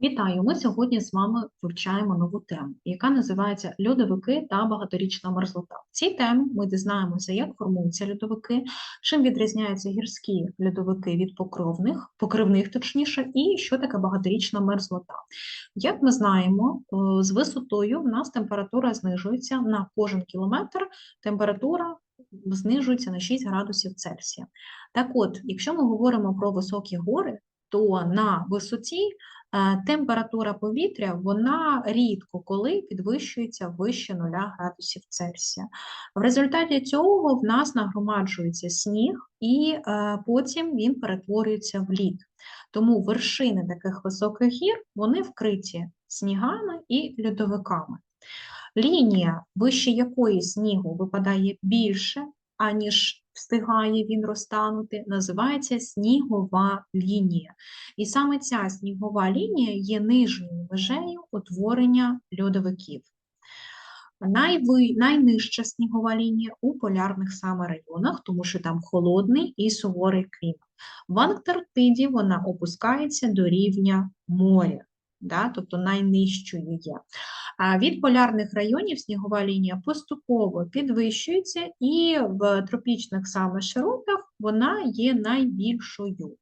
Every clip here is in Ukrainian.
Вітаю! Ми сьогодні з вами вивчаємо нову тему, яка називається льодовики та багаторічна мерзлота. В цій темі ми дізнаємося, як формуються льодовики, чим відрізняються гірські льодовики від покровних, покривних, точніше, і що таке багаторічна мерзлота. Як ми знаємо, е, з висотою в нас температура знижується на кожен кілометр, температура знижується на 6 градусів Цельсія. Так от, якщо ми говоримо про високі гори, то на висоті температура повітря вона рідко коли підвищується вище 0 градусів Цельсія. В результаті цього в нас нагромаджується сніг, і е, потім він перетворюється в лід. Тому вершини таких високих гір вони вкриті снігами і льодовиками. Лінія, вище якої снігу випадає більше, аніж встигає він розтанути, називається снігова лінія. І саме ця снігова лінія є нижньою межею утворення льодовиків. Найви... Найнижча снігова лінія у полярних саме районах, тому що там холодний і суворий клімат. В Антарктиді вона опускається до рівня моря да, тобто найнижчою є. Від полярних районів снігова лінія поступово підвищується, і в тропічних саме широтах вона є найбільшою.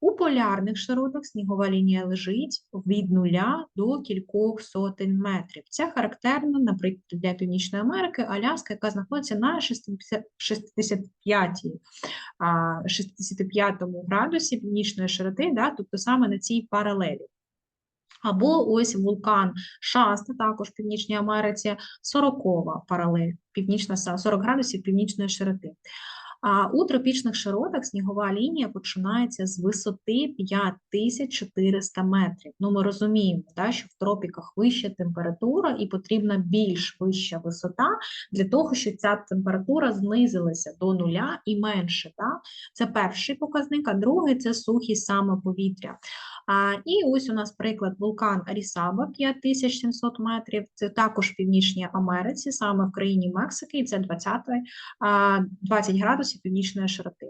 У полярних широтах снігова лінія лежить від нуля до кількох сотень метрів. Це характерно, наприклад, для Північної Америки, Аляска, яка знаходиться на 65 65 градусі північної широти, да, тобто саме на цій паралелі. Або ось вулкан Шаста, також в Північній Америці, 40 паралель, північна 40 градусів північної широти. А у тропічних широтах снігова лінія починається з висоти 5400 метрів. Ну, ми розуміємо, да, що в тропіках вища температура і потрібна більш вища висота для того, щоб ця температура знизилася до нуля і менше. Да? Це перший показник, а другий це сухість саме повітря. А, І ось у нас приклад вулкан Арісаба 5700 метрів. Це також в Північній Америці, саме в країні Мексики, і це 20, 20 градусів північної широти.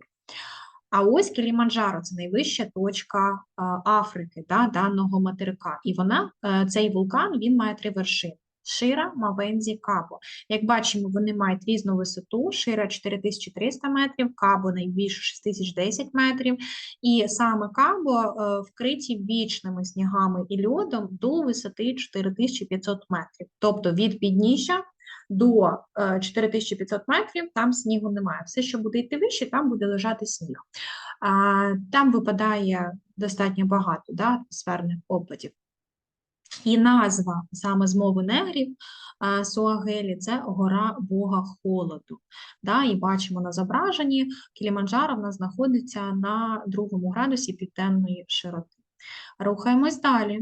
А ось Кіліманджаро це найвища точка Африки, да, даного материка. І вона, е, цей вулкан він має три вершини. Шира, Мавензі, Кабо. Як бачимо, вони мають різну висоту, шира 4300 метрів, кабо найбільше 6010 метрів, і саме кабо е, вкриті вічними снігами і льодом до висоти 4500 метрів. Тобто від підніжжя до 4500 е, метрів там снігу немає. Все, що буде йти вище, там буде лежати сніг. Там випадає достатньо багато да, атмосферних опадів. І назва саме з мови негрів Суагелі це гора Бога холоду. Да, І бачимо на зображенні, Кіліманджаро в нас знаходиться на другому градусі південної широти. Рухаємось далі.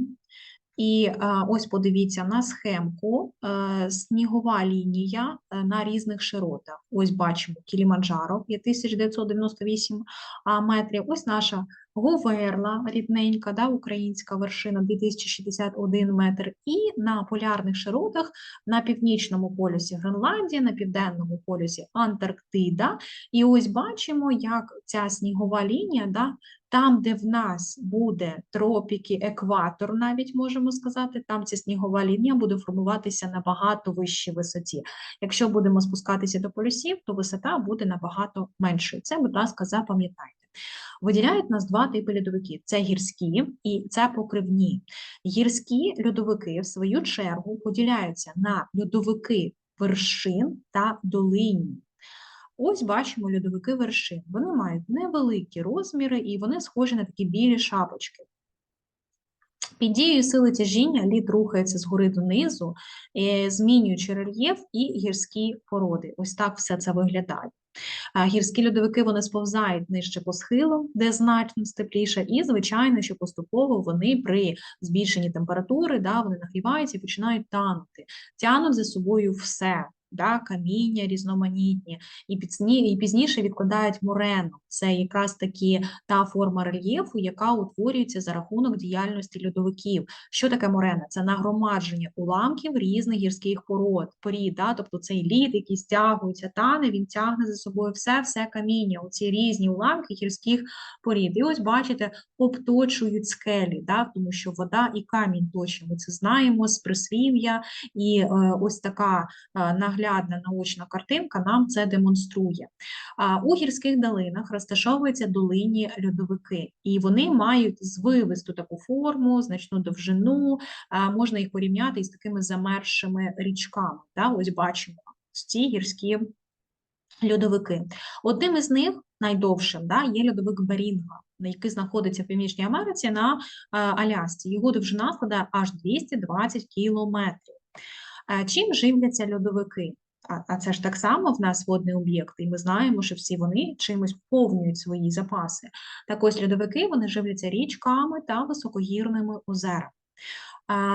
І ось подивіться на схемку, е, снігова лінія е, на різних широтах. Ось бачимо Кіліманджаро 5998 метрів. Ось наша Говерла рідненька, да, українська вершина 2061 метр, і на полярних широтах на північному полюсі Гренландія, на південному полюсі Антарктида. І ось бачимо, як ця снігова лінія, да, там, де в нас буде тропіки, екватор, навіть можемо сказати, там ця снігова лінія буде формуватися набагато вищій висоті. Якщо будемо спускатися до полюсів, то висота буде набагато меншою. Це, будь ласка, запам'ятайте. Виділяють нас два типи льодовиків: це гірські і це покривні. Гірські льодовики, в свою чергу, поділяються на льодовики вершин та долинні. Ось бачимо льодовики вершин. Вони мають невеликі розміри і вони схожі на такі білі шапочки. Під дією сили тяжіння лід рухається згори донизу, е, змінюючи рельєф і гірські породи. Ось так все це виглядає. Гірські льодовики вони сповзають нижче по схилу, де значно тепліше, і, звичайно, що поступово вони при збільшенні температури да, вони нагріваються і починають танути, тянуть за собою все. Да, каміння різноманітні, і, пізні, і пізніше відкладають морену. Це якраз таки та форма рельєфу, яка утворюється за рахунок діяльності льодовиків. Що таке морена? Це нагромадження уламків різних гірських пород, порід, да? тобто цей лід, який стягується, тане, він тягне за собою все, все каміння, оці різні уламки гірських порід. І ось бачите, обточують скелі, да? тому що вода і камінь точно. Ми це знаємо з прислів'я, і е, ось така е, наглядна наочна картинка нам це демонструє. У гірських долинах розташовуються долинні льодовики, і вони мають звивисту таку форму, значну довжину, можна їх порівняти із такими замершими річками. Ось бачимо ці гірські льодовики. Одним із них, найдовшим, да, є льодовик Берінга, який знаходиться в Північній Америці на Алясці. Його довжина складає аж 220 кілометрів. Чим живляться льодовики? А, це ж так само в нас водний об'єкт, і ми знаємо, що всі вони чимось поповнюють свої запаси. Так ось льодовики вони живляться річками та високогірними озерами.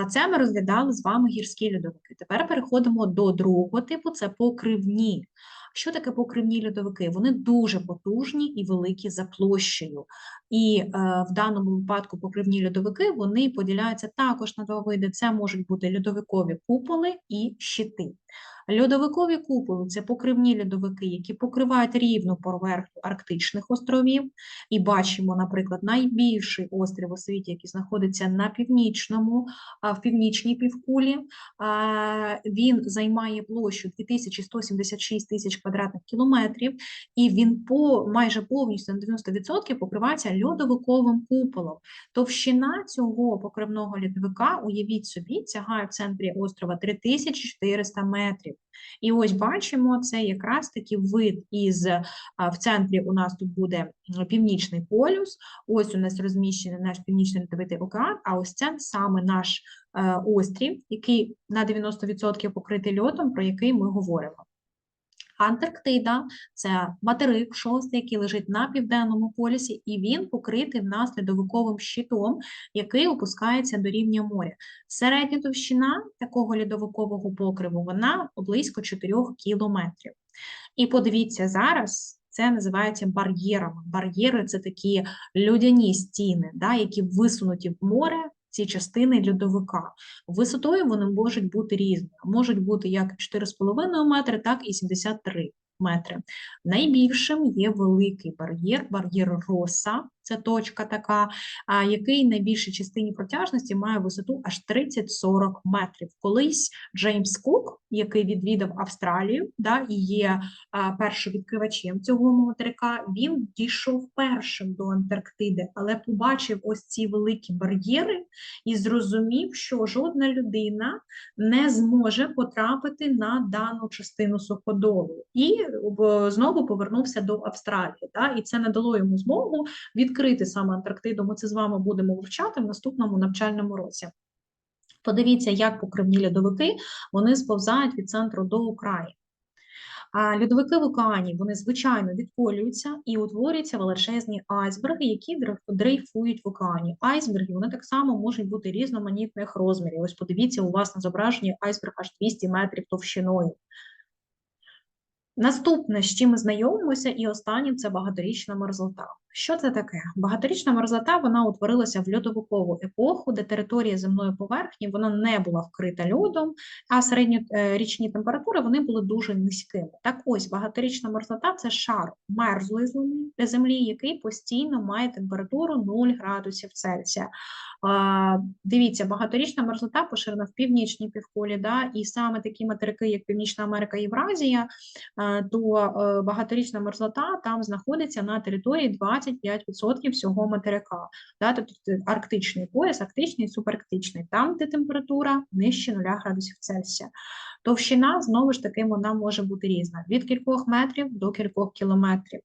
Це ми розглядали з вами гірські льодовики. Тепер переходимо до другого типу це покривні. Що таке покривні льодовики? Вони дуже потужні і великі за площею. І е, в даному випадку покривні льодовики вони поділяються також на два види. Це можуть бути льодовикові куполи і щити. Льодовикові куполи це покривні льодовики, які покривають рівну поверхню арктичних островів. І бачимо, наприклад, найбільший острів у світі, який знаходиться на північному, в північній півкулі. Він займає площу 2176 тисяч квадратних кілометрів, і він по майже повністю на 90% покривається льодовиковим куполом. Товщина цього покривного льодовика, уявіть собі, сягає в центрі острова 3400 метрів. І ось бачимо, це якраз таки вид із в центрі у нас тут буде північний полюс, ось у нас розміщений наш північний льодовитий океан, а ось це саме наш е, острів, який на 90% покритий льодом, про який ми говоримо. Антарктида це материк шостий, який лежить на південному полюсі, і він покритий в нас льодовиковим щитом, який опускається до рівня моря. Середня товщина такого льодовикового покриву вона близько 4 кілометрів. І подивіться зараз. Це називається бар'єрами. Бар'єри це такі людяні стіни, да, які висунуті в море ці частини льодовика. Висотою вони можуть бути різними, можуть бути як 4,5 метри, так і 73 метри. Найбільшим є великий бар'єр, бар'єр роса, це точка така, який найбільшій частині протяжності має висоту аж 30-40 метрів. Колись Джеймс Кук, який відвідав Австралію, да, і є першим відкривачем цього материка, він дійшов першим до Антарктиди, але побачив ось ці великі бар'єри і зрозумів, що жодна людина не зможе потрапити на дану частину суходолу. І знову повернувся до Австралії. Да, І це не дало йому змогу відкрити відкрити саме Антарктиду, ми це з вами будемо вивчати в наступному навчальному році. Подивіться, як покривні льодовики вони сповзають від центру до краю. А льодовики в океані вони звичайно відколюються і утворюються величезні айсберги, які дрейфують в океані. Айсберги вони так само можуть бути різноманітних розмірів. Ось подивіться, у вас на зображенні айсберг аж 200 метрів товщиною. Наступне, з чим ми знайомимося, і останнім це багаторічна мерзлота. Що це таке? Багаторічна мерзлота вона утворилася в льодовикову епоху, де територія земної поверхні вона не була вкрита льодом, а середньорічні температури вони були дуже низькими. Так ось багаторічна мерзлота це шар мерзлої землі, який постійно має температуру 0 градусів Цельсія. Дивіться, багаторічна мерзлота поширена в північній півколі, да, і саме такі материки, як Північна Америка і Євразія, то е, багаторічна мерзлота там знаходиться на території 25% всього материка. Да, тобто арктичний пояс, арктичний і субарктичний, там, де температура нижче 0 градусів Цельсія. Товщина, знову ж таки, вона може бути різна: від кількох метрів до кількох кілометрів.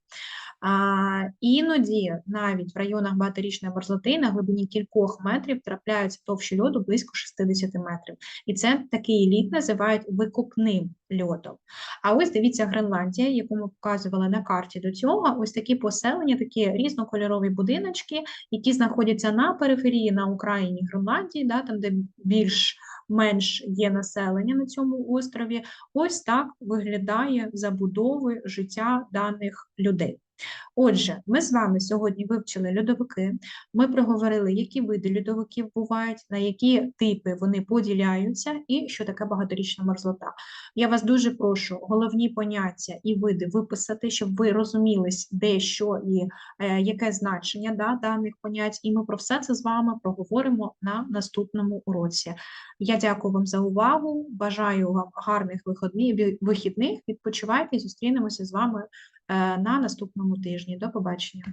Іноді навіть в районах багаторічної мерзлоти на глибині кількох метрів трапляються товщі льоду близько 60 метрів. І це такий лід називають викопним льодом. А ось дивіться Гренландія, яку ми показували на карті до цього. Ось такі поселення, такі різнокольорові будиночки, які знаходяться на периферії на Україні Гренландії, да, там, де більш менш є населення на цьому острові. Ось так виглядає забудови життя даних людей. Отже, ми з вами сьогодні вивчили льодовики. Ми проговорили, які види льодовиків бувають, на які типи вони поділяються, і що таке багаторічна мерзлота. Я вас дуже прошу головні поняття і види виписати, щоб ви розумілись, де що і е, яке значення да, даних понять. І ми про все це з вами проговоримо на наступному уроці. Я дякую вам за увагу. Бажаю вам гарних вихідних. Відпочивайте і зустрінемося з вами на наступному тижні. До побачення.